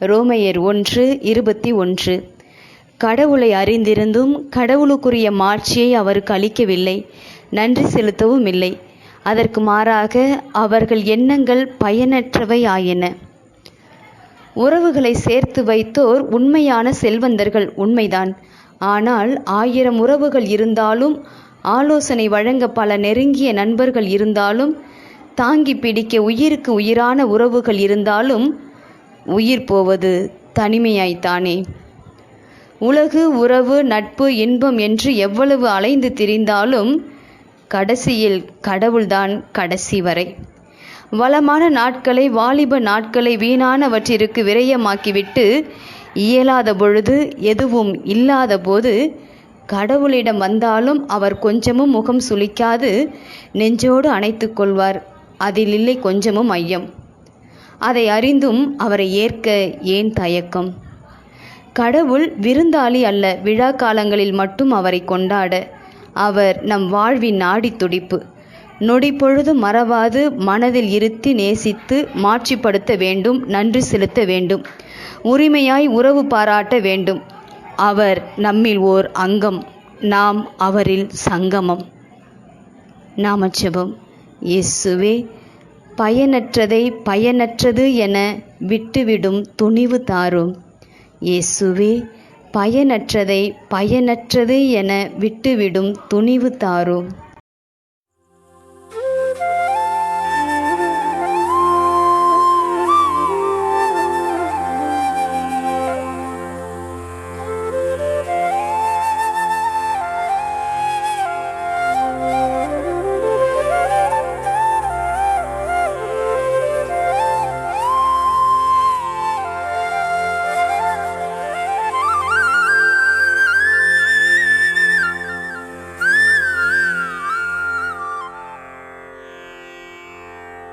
ரோமையர் ஒன்று இருபத்தி ஒன்று. கடவுளை அறிந்திருந்தும் கடவுளுக்குரிய மாட்சியை அவருக்கு அளிக்கவில்லை. நன்றி செலுத்தவும் இல்லை. அதற்கு மாறாக அவர்கள் எண்ணங்கள் பயனற்றவை ஆயின. உறவுகளை சேர்த்து வைத்தோர் உண்மையான செல்வந்தர்கள் உண்மைதான். ஆனால் ஆயிரம் உறவுகள் இருந்தாலும் ஆலோசனை வழங்க பல நெருங்கிய நண்பர்கள் இருந்தாலும் தாங்கி பிடிக்க உயிருக்கு உயிரான உறவுகள் இருந்தாலும் உயிர் போவது தனிமையாய்த்தானே. உலகு உறவு நட்பு இன்பம் என்று எவ்வளவு அலைந்து திரிந்தாலும் கடைசியில் கடவுள்தான் கடைசி வரை. வளமான நாட்களை வாலிப நாட்களை வீணானவற்றிற்கு விரயமாக்கிவிட்டு இயலாத பொழுது எதுவும் இல்லாத போது கடவுளிடம் வந்தாலும் அவர் கொஞ்சமும் முகம் சுளிக்காது நெஞ்சோடு அணைத்து கொள்வார். அதில் இல்லை கொஞ்சமும் ஐயம். அதை அறிந்தும் அவரை ஏற்க ஏன் தயக்கம்? கடவுள் விருந்தாளி அல்ல விழா காலங்களில் மட்டும் அவரை கொண்டாட. அவர் நம் வாழ்வின் நாடி துடிப்பு. நொடிப்பொழுது மறவாது மனதில் இருத்தி நேசித்து மாட்சிப்படுத்த வேண்டும் நன்றி செலுத்த வேண்டும். உரிமையாய் உறவு பாராட்ட வேண்டும். அவர் நம்மில் ஓர் அங்கம் நாம் அவரில் சங்கமம். நாமச்சபம் இயேசுவே பயனற்றதை பயனற்றது என விட்டுவிடும் துணிவு தாரும். இயேசுவே பயனற்றதை பயனற்றது என விட்டுவிடும் துணிவு தாரும்.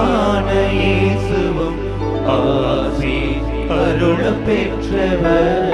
மான இயேசுவும் ஆசி அருள பெற்றவர்.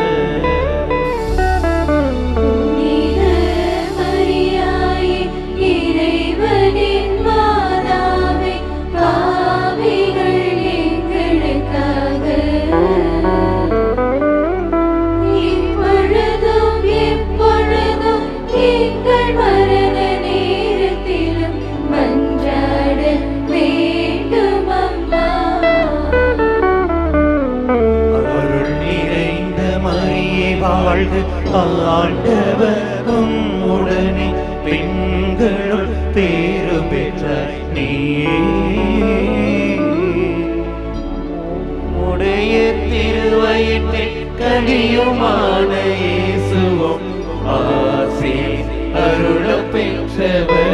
ஆண்டவரும் உடனே பெண்களுள் பேரு பெற்ற நீ. உடைய திருவயிற்றில் கனியுமான இயேசுவும் ஆசை அருள பெற்றவர்.